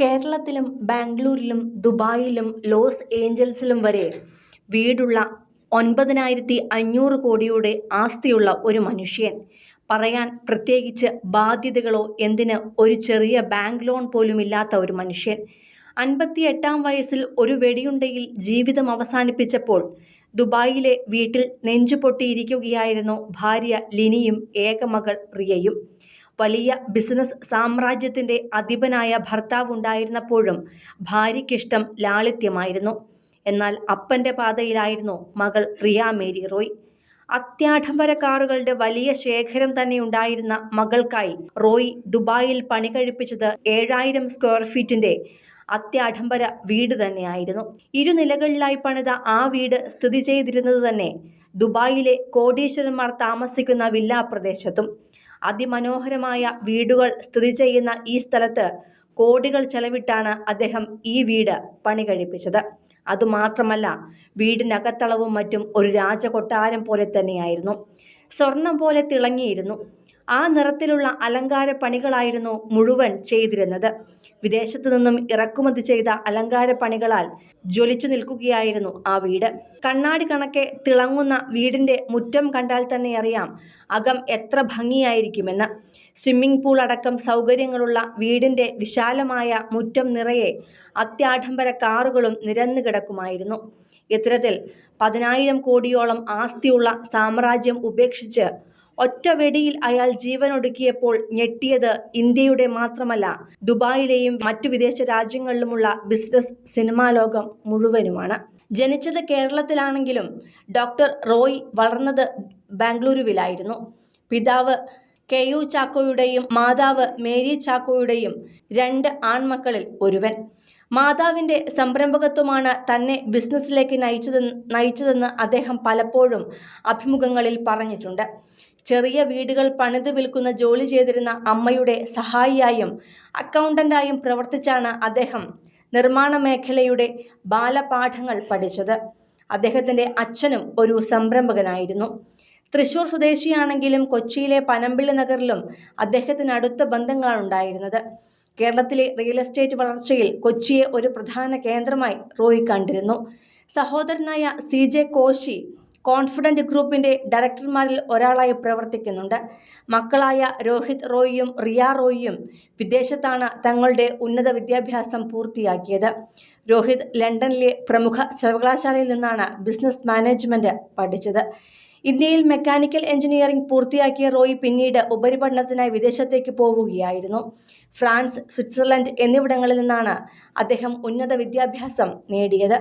കേരളത്തിലും ബാംഗ്ലൂരിലും ദുബായിലും ലോസ് ഏഞ്ചൽസിലും വരെ വീടുള്ള ഒൻപതിനായിരത്തി അഞ്ഞൂറ് കോടിയുടെ ആസ്തിയുള്ള ഒരു മനുഷ്യൻ. പറയാൻ പ്രത്യേകിച്ച് ബാധ്യതകളോ എന്തിന് ഒരു ചെറിയ ബാങ്ക് ലോൺ പോലുമില്ലാത്ത ഒരു മനുഷ്യൻ. അൻപത്തി എട്ടാം വയസ്സിൽ ഒരു വെടിയുണ്ടയിൽ ജീവിതം അവസാനിപ്പിച്ചപ്പോൾ ദുബായിലെ വീട്ടിൽ നെഞ്ചു പൊട്ടിയിരിക്കുകയായിരുന്നു ഭാര്യ ലിനിയും ഏകമകൾ റിയയും. വലിയ ബിസിനസ് സാമ്രാജ്യത്തിന്റെ അധിപനായ ഭർത്താവ് ഭർത്താവുണ്ടായിരുന്നപ്പോഴും ഭാര്യയ്ക്കിഷ്ടം ലാളിത്യമായിരുന്നു. എന്നാൽ അപ്പന്റെ പാതയിലായിരുന്നു മകൾ റിയ മേരി റോയ്. അത്യാഡംബര കാറുകളുടെ വലിയ ശേഖരം തന്നെ ഉണ്ടായിരുന്ന മകൾക്കായി റോയ് ദുബായിൽ പണി കഴിപ്പിച്ചത് ഏഴായിരം സ്ക്വയർ ഫീറ്റിന്റെ അത്യാഡംബര വീട് തന്നെയായിരുന്നു. ഇരുനിലകളിലായി പണിത ആ വീട് സ്ഥിതി ചെയ്തിരുന്നത് തന്നെ ദുബായിലെ കോടീശ്വരന്മാർ താമസിക്കുന്ന വില്ലാ പ്രദേശത്തും അതിമനോഹരമായ വീടുകൾ സ്ഥിതി ചെയ്യുന്ന ഈ സ്ഥലത്ത് കോടികൾ ചെലവിട്ടാണ് അദ്ദേഹം ഈ വീട് പണി കഴിപ്പിച്ചത്. അതുമാത്രമല്ല വീടിനകത്തളവും മറ്റും ഒരു രാജകൊട്ടാരം പോലെ തന്നെയായിരുന്നു. സ്വർണം പോലെ തിളങ്ങിയിരുന്നു. ആ നിറത്തിലുള്ള അലങ്കാര പണികളായിരുന്നു മുഴുവൻ ചെയ്തിരുന്നത്. വിദേശത്തു നിന്നും ഇറക്കുമതി ചെയ്ത അലങ്കാര പണികളാൽ ജ്വലിച്ചു നിൽക്കുകയായിരുന്നു ആ വീട്. കണ്ണാടി കണക്കെ തിളങ്ങുന്ന വീടിന്റെ മുറ്റം കണ്ടാൽ തന്നെ അറിയാം അകം എത്ര ഭംഗിയായിരിക്കുമെന്ന്. സ്വിമ്മിംഗ് പൂൾ അടക്കം സൗകര്യങ്ങളുള്ള വീടിന്റെ വിശാലമായ മുറ്റം നിറയെ അത്യാഡംബര കാറുകളും നിരന്നു കിടക്കുമായിരുന്നു. ഇത്തരത്തിൽ പതിനായിരം കോടിയോളം ആസ്തിയുള്ള സാമ്രാജ്യം ഉപേക്ഷിച്ച് ഒറ്റ വെടിയിൽ അയാൾ ജീവനൊടുക്കിയപ്പോൾ ഞെട്ടിയത് ഇന്ത്യയുടെ മാത്രമല്ല ദുബായിലെയും മറ്റു വിദേശ രാജ്യങ്ങളിലുമുള്ള ബിസിനസ് സിനിമാ ലോകം മുഴുവനുമാണ്. ജനിച്ചത് കേരളത്തിലാണെങ്കിലും ഡോക്ടർ റോയ് വളർന്നത് ബാംഗ്ലൂരുവിലായിരുന്നു. പിതാവ് കെ യു ചാക്കോയുടെയും മാതാവ് മേരി ചാക്കോയുടെയും രണ്ട് ആൺമക്കളിൽ ഒരുവൻ. മാതാവിന്റെ സംരംഭകത്വമാണ് തന്നെ ബിസിനസ്സിലേക്ക് നയിച്ചതെന്ന് നയിച്ചതെന്ന് അദ്ദേഹം പലപ്പോഴും അഭിമുഖങ്ങളിൽ പറഞ്ഞിട്ടുണ്ട്. ചെറിയ വീടുകൾ പണിത് വിൽക്കുന്ന ജോലി ചെയ്തിരുന്ന അമ്മയുടെ സഹായിയായും അക്കൗണ്ടന്റായും പ്രവർത്തിച്ചാണ് അദ്ദേഹം നിർമ്മാണ മേഖലയുടെ ബാലപാഠങ്ങൾ പഠിച്ചത്. അദ്ദേഹത്തിന്റെ അച്ഛനും ഒരു സംരംഭകനായിരുന്നു. തൃശൂർ സ്വദേശിയാണെങ്കിലും കൊച്ചിയിലെ പനമ്പിള്ളി നഗറിലും അദ്ദേഹത്തിന് അടുത്ത ബന്ധങ്ങളാണ് ഉണ്ടായിരുന്നത്. കേരളത്തിലെ റിയൽ എസ്റ്റേറ്റ് വളർച്ചയിൽ കൊച്ചിയെ ഒരു പ്രധാന കേന്ദ്രമായി റോയ് കണ്ടിരുന്നു. സഹോദരനായ സി ജെ കോശി കോൺഫിഡന്റ് ഗ്രൂപ്പിന്റെ ഡയറക്ടർമാരിൽ ഒരാളായി പ്രവർത്തിക്കുന്നുണ്ട്. മക്കളായ രോഹിത് റോയിയും റിയ റോയിയും വിദേശത്താണ് തങ്ങളുടെ ഉന്നത വിദ്യാഭ്യാസം പൂർത്തിയാക്കിയത്. രോഹിത് ലണ്ടനിലെ പ്രമുഖ സർവകലാശാലയിൽ നിന്നാണ് ബിസിനസ് മാനേജ്മെന്റ് പഠിച്ചത്. ഇന്ത്യയിൽ മെക്കാനിക്കൽ എഞ്ചിനീയറിംഗ് പൂർത്തിയാക്കിയ റോയ് പിന്നീട് ഉപരിപഠനത്തിനായി വിദേശത്തേക്ക് പോവുകയായിരുന്നു. ഫ്രാൻസ് സ്വിറ്റ്സർലൻഡ് എന്നിവിടങ്ങളിൽ നിന്നാണ് അദ്ദേഹം ഉന്നത വിദ്യാഭ്യാസം നേടിയത്.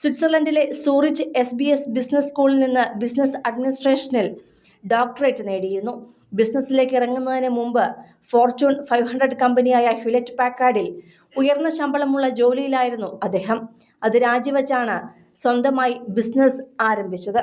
സ്വിറ്റ്സർലൻഡിലെ Zurich S B S business സ്കൂളിൽ നിന്ന് ബിസിനസ് അഡ്മിനിസ്ട്രേഷനിൽ ഡോക്ടറേറ്റ് നേടിയിരുന്നു. ബിസിനസ്സിലേക്ക് ഇറങ്ങുന്നതിന് മുമ്പ് ഫോർച്യൂൺ ഫൈവ് ഹൺഡ്രഡ് കമ്പനിയായ ഹ്യുലറ്റ് പാക്കാർഡിൽ ഉയർന്ന ശമ്പളമുള്ള ജോലിയിലായിരുന്നു അദ്ദേഹം. അത് രാജിവെച്ചാണ് സ്വന്തമായി ബിസിനസ് ആരംഭിച്ചത്.